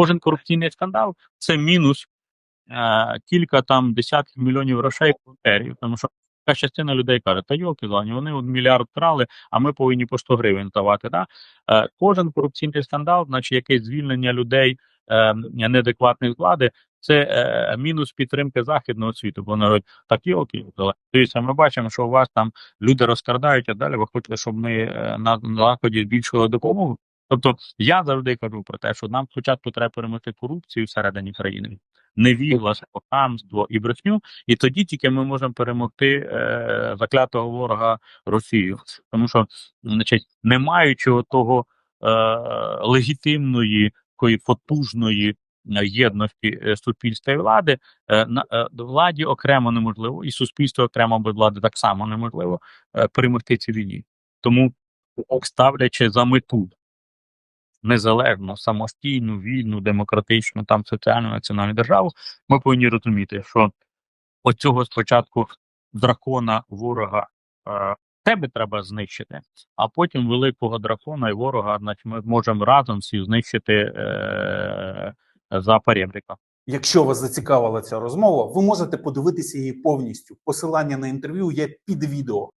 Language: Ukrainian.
Кожен корупційний скандал це мінус е, кілька там десятків мільйонів грошей волонтерів. Тому що така частина людей каже, та йолки зелені, вони от мільярд крали, а ми повинні по 100 гривень давати. Да? Е, кожен корупційний скандал, значить якесь звільнення людей е, неадекватних влади, це е, мінус підтримки західного світу. Бо народ так йолки, зелені. Дивіться, ми бачимо, що у вас там люди розкрадають, а далі ви хочете, щоб ми е, на, заході збільшували допомогу. Тобто я завжди кажу про те, що нам спочатку треба перемогти корупцію всередині країни, невігластво, хамство і брехню, і тоді тільки ми можемо перемогти е, заклятого ворога Росію. Тому що, значить, не маючи того е, легітимної, такої потужної е, єдності е, суспільства і влади, е, на е, владі окремо неможливо, і суспільство окремо без влади так само неможливо е, перемогти цій війні. Тому ставлячи за мету незалежну, самостійну, вільну, демократичну, там соціальну національну державу, ми повинні розуміти, що оцього спочатку дракона ворога е, тебе треба знищити, а потім великого дракона і ворога, значить, ми можемо разом всі знищити е, за перебріка. Якщо вас зацікавила ця розмова, ви можете подивитися її повністю. Посилання на інтерв'ю є під відео.